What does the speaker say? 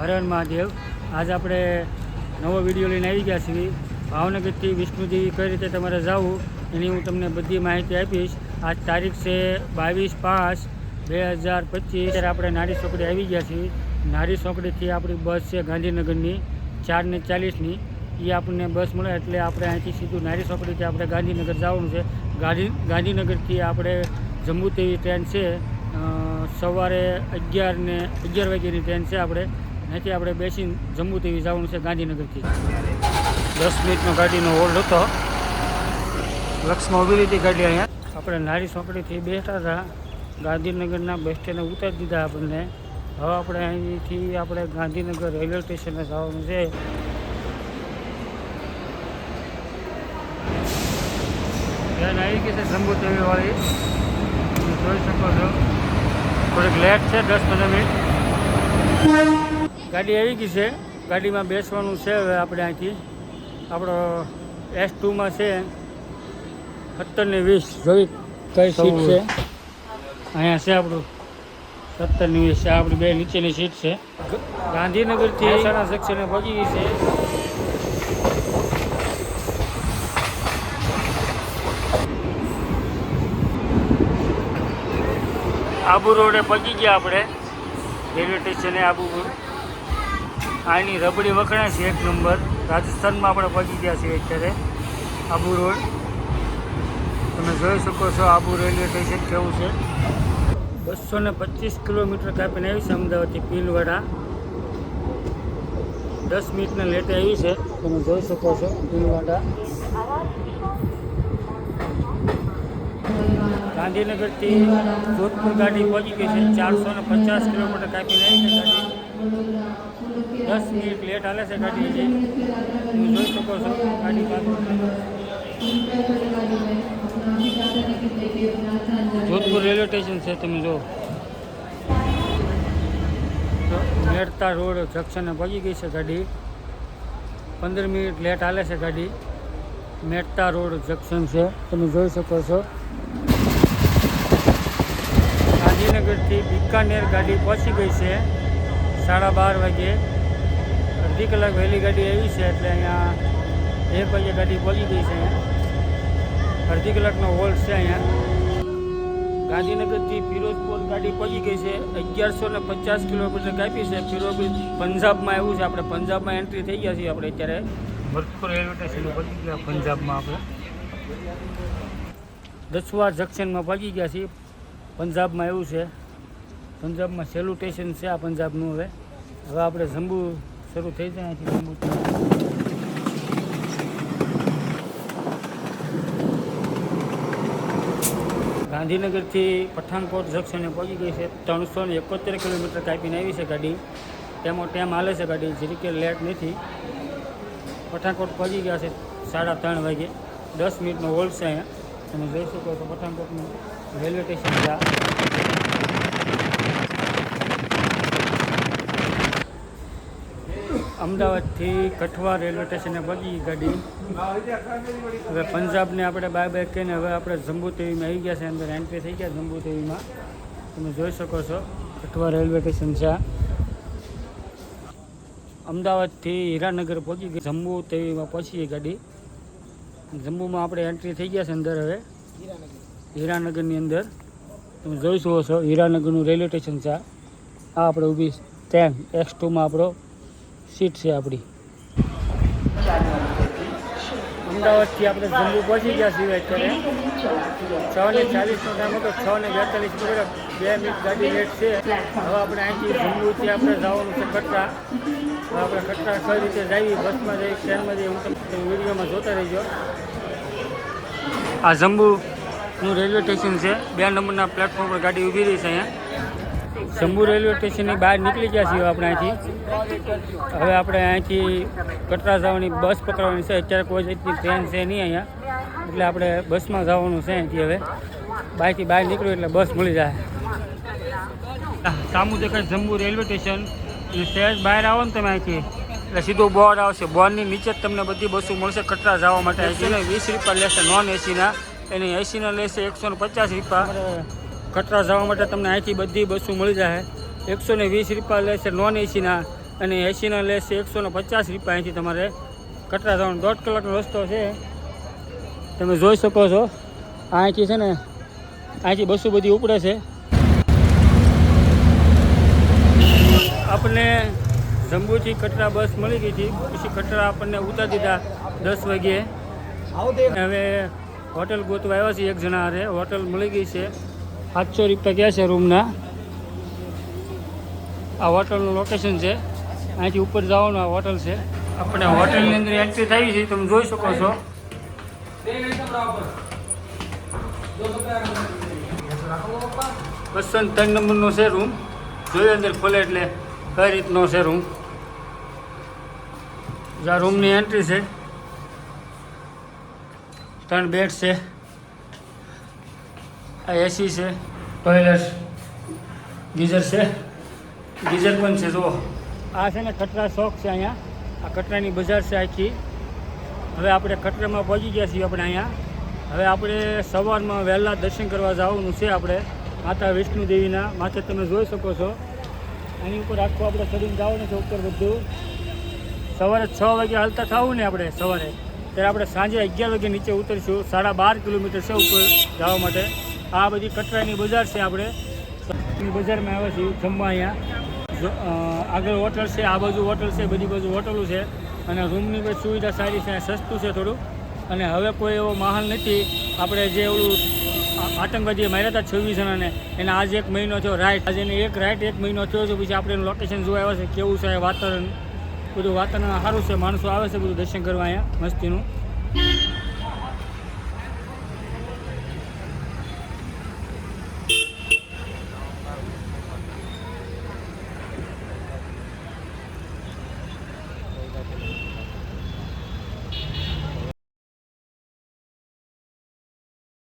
હરણ મહાદેવ. આજ આપણે નવો વીડિયો લઈને આવી ગયા છીએ. ભાવનગરથી વિષ્ણુદેવી કઈ રીતે તમારે જવું એની હું તમને બધી માહિતી આપીશ. આજ તારીખ છે બાવીસ પાંચ બે હજાર પચીસ. આપણે નારી ચોકડી આવી ગયા છીએ. નારી ચોકડીથી આપણી બસ છે ગાંધીનગરની, ચાર ને ચાલીસની. એ આપણને બસ મળે એટલે આપણે અહીંથી સીધું નારી ચોકડીથી આપણે ગાંધીનગર જવાનું છે. ગાંધી, ગાંધીનગરથી આપણે જમ્મુ તેવી ટ્રેન છે. સવારે અગિયાર ને અગિયાર વાગ્યાની ટ્રેન છે આપણે. અહીંથી આપણે બેસીને જંબુતેવી જવાનું છે ગાંધીનગરથી. દસ મિનિટનો ગાડીનો હોલ્ડ હતો. લક્ષમાં ઊભી હતી ગાડી અહીંયા. આપણે નારી ચોકડીથી બેઠા હતા. ગાંધીનગરના બસ સ્ટેન્ડે ઉતારી દીધા આપણને. હવે આપણે અહીંથી આપણે ગાંધીનગર રેલવે સ્ટેશને જવાનું છે. ટ્રેન આવી ગઈ છે જંબુતેવી વાળી. તમે જોઈ શકો છો. થોડીક લેટ છે, દસ પંદર મિનિટ. ગાડી આવી ગઈ છે. ગાડીમાં બેસવાનું છે હવે આપણે અહીંથી. આપણો એસ ટુમાં છે. સત્તર ને વીસ જોઈ કઈ સીટ છે. અહીંયા છે આપણું સત્તર ને વીસ છે. આપણી બે નીચેની સીટ છે. ગાંધીનગરથી મહેસાણા સેક્શને પહોંચી ગઈ છે. આબુ રોડે પહોંચી ગયા આપણે. રેલવે સ્ટેશને આબુ આની રબડી વખણાય છે એક નંબર. રાજસ્થાનમાં આપણે પહોંચી ગયા છીએ અત્યારે, આબુ રોડ. તમે જોઈ શકો છો આબુ રેલવે સ્ટેશન કેવું છે. બસો ને પચીસ કિલોમીટર કાપીને આવી છે અમદાવાદથી પીલવાડા દસ મિનિટને લેટે આવી છે. તમે જોઈ શકો છો પીલવાડા ગાંધીનગરથી જોધપુર ગાડી પહોંચી ગઈ છે. ચારસો ને પચાસ કિલોમીટર કાપીને આવી છે ગાડી. દસ મિનિટ લેટ હાલે છે ગાડી હજી. તમે જોઈ શકો છો ગાડી જોધપુર રેલવે સ્ટેશન છે તમે જો મેરતા રોડ જંક્શને પહોંચી ગઈ છે ગાડી. પંદર મિનિટ લેટ હાલે છે ગાડી. મેરતા રોડ જંક્શન છે. તમે જોઈ શકો છો. ગાંધીનગરથી બિકાનેર ગાડી પહોંચી ગઈ છે. સાડા બાર વાગે. અડધી કલાક વહેલી ગાડી આવી છે એટલે અહીંયા એક વાગે ગાડી પહોંચી ગઈ છે અહીંયા. અડધી કલાકનો હોલ્ડ છે અહીંયા. ગાંધીનગરથી ફિરોજપુર ગાડી પહોંચી ગઈ છે. અગિયારસો ને પચાસ કિલોમીટર કાપી છે. ફિરોઝ પંજાબમાં એવું છે. આપણે પંજાબમાં એન્ટ્રી થઈ ગયા છીએ આપણે અત્યારે. ભરતપુર રેલવે સ્ટેશન પહોંચી ગયા પંજાબમાં આપણે. દસવા જંક્શનમાં પહોંચી ગયા છીએ. પંજાબમાં એવું છે. પંજાબમાં છેલ્લું સ્ટેશન છે આ પંજાબનું હવે. હવે આપણે જંબુ શરૂ થઈ જાય અહીંથી જંબુ ગાંધીનગરથી પઠાણકોટ જંકશને પહોંચી ગઈ છે. ત્રણસો ને એકોતેર કિલોમીટર કાપીને આવી છે ગાડી. તેમાં ટેમ હાલે છે ગાડી જરીકે લેટ નથી. પઠાણકોટ પહોંચી ગયા છે સાડા ત્રણ વાગે. દસ મિનિટનો હોલ્ડ છે અહીંયા. તમે જોઈ શકો તો પઠાણકોટનું રેલવે સ્ટેશન છે અમદાવાદથી કઠવા રેલવે સ્ટેશને ગઈ ગાડી. હવે પંજાબને આપણે બાય બાય કહીને હવે આપણે જંબુતેવીમાં આવી ગયા છે, અંદર એન્ટ્રી થઈ ગયા જંબુતેવીમાં. તમે જોઈ શકો છો, કઠવા રેલવે સ્ટેશન છે અમદાવાદથી હીરાનગર પહોંચી ગઈ જંબુ તેવીમાં પહોંચી ગાડી. જંબુમાં આપણે એન્ટ્રી થઈ ગયા છે અંદર હવે. હીરાનગરની અંદર. તમે જોઈ શકો છો, હીરાનગરનું રેલવે સ્ટેશન છે આ. આપણે ઊભી ટ્રેન એક્સ ટુમાં આપણો સીટ છે આપણી અમદાવાદથી આપણે જમ્મુ પહોંચી ગયા છીએ અત્યારે છ ને ચાલીસનો ટાઈમ હતો, છ ને બેતાલીસ બરાબર બે મિનિટ ગાડી લેટ છે. હવે આપણે અહીંથી જમ્મુથી આપણે જવાનું છે કટરા આપણે કટરા કઈ રીતે જઈએ બસમાં જઈએ ટ્રેનમાં જઈએ હું તમને વિડીયોમાં જોતા રહીજો. આ જમ્બુનું રેલવે સ્ટેશન છે. બે નંબરના પ્લેટફોર્મ પર ગાડી ઊભી રહી છે અહીંયા. જમ્બુ રેલવે સ્ટેશનની બહાર નીકળી ગયા છીએ આપણે અહીંથી. હવે આપણે અહીંથી કટરા જવાની બસ પકડવાની છે. અત્યારે કોઈ જાતની ટ્રેન છે નહીં અહીંયા. એટલે આપણે બસમાં જવાનું છે અહીંથી હવે. બહારથી બહાર નીકળ્યું એટલે બસ મળી જાય. સામુ દેખાય જમ્બુ રેલવે સ્ટેશન. અને સહેજ બહાર આવો ને તમે અહીંથી. એટલે સીધું બોર્ડ આવશે. બોર્ડની નીચે જ તમને બધી બસો મળશે કટરા જવા માટે. એસીને વીસ રૂપિયા લેશે નોન એસીના એની એસીના લેશે એકસો ને પચાસ રૂપિયા. કટરા જવા માટે તમને અહીંથી બધી બસો મળી જાય. એકસો ને વીસ રૂપિયા લેશે નોન એસીના અને એસીના લેશે એકસો ને પચાસ રૂપિયા અહીંથી તમારે કટરા જવાનો. દોઢ કલાકનો રસ્તો છે. તમે જોઈ શકો છો. અહીંથી છે ને, અહીંથી બસો બધી ઉપડે છે. આપણને જંબુથી કટરા બસ મળી ગઈ હતી. પછી કટરા આપણને ઉતારી દીધા દસ વાગ્યે. હવે હોટલ ગોતવા આવ્યા છે એક જણા હારે. હોટલ મળી ગઈ છે. સાતસો રૂપિયા ગયા છે રૂમના? આ હોટલનું લોકેશન છે. અહીંથી ઉપર જવાનું આ હોટલ છે. આપણે હોટલની અંદર એન્ટ્રી થઈ છે, તમે જોઈ શકો છો. બસો ત્રણ નંબરનો છે રૂમ. જોયું અંદર ખોલે એટલે કઈ રીતનો છે રૂમ. આ રૂમની એન્ટ્રી છે. ત્રણ બેડ છે. આ એસી છે ટોયલેટ ગીઝર છે. ગીઝર પણ છે, જુઓ. આ છે ને કટરા શોખ છે અહીંયા. આ કટરાની બજાર છે આખી. હવે આપણે કટરામાં પહોંચી ગયા છીએ આપણે અહીંયા. હવે આપણે સવારમાં વહેલા દર્શન કરવા જવાનું છે આપણે, માતા વિષ્ણુ દેવીના. માથે તમે જોઈ શકો છો. એની ઉપર આખું આપણે ચડીને જવાનું છે ઉપર બધું. સવારે છ વાગે હાલતા થવું ને આપણે સવારે. ત્યારે આપણે સાંજે અગિયાર વાગે નીચે ઉતરીશું. સાડા બાર કિલોમીટર છે ઉપર જવા માટે. આ બધી કટરાની બજાર છે આપણે. બજારમાં આવે છે, જમવા અહીંયા. આગળ હોટલ છે, આ બાજુ હોટલ છે, બધી બાજુ હોટલો છે. અને રૂમની બધી સુવિધા સારી છે સસ્તું છે થોડું. અને હવે કોઈ એવો માહોલ નથી. આપણે જે ઓલું આતંકવાદી માર્યા હતા છવ્વીસ જણાને, એને આજે એક મહિનો થયો, રાઈટ. આજે એને એક રાઈટ, એક મહિનો થયો છે, પછી આપણે લોકેશન જોવા આવ્યા છે, કેવું છે વાતાવરણ? બધું વાતાવરણ સારું છે, માણસો આવે છે, બધું દર્શન કરવા અહીંયા, મસ્તીનું.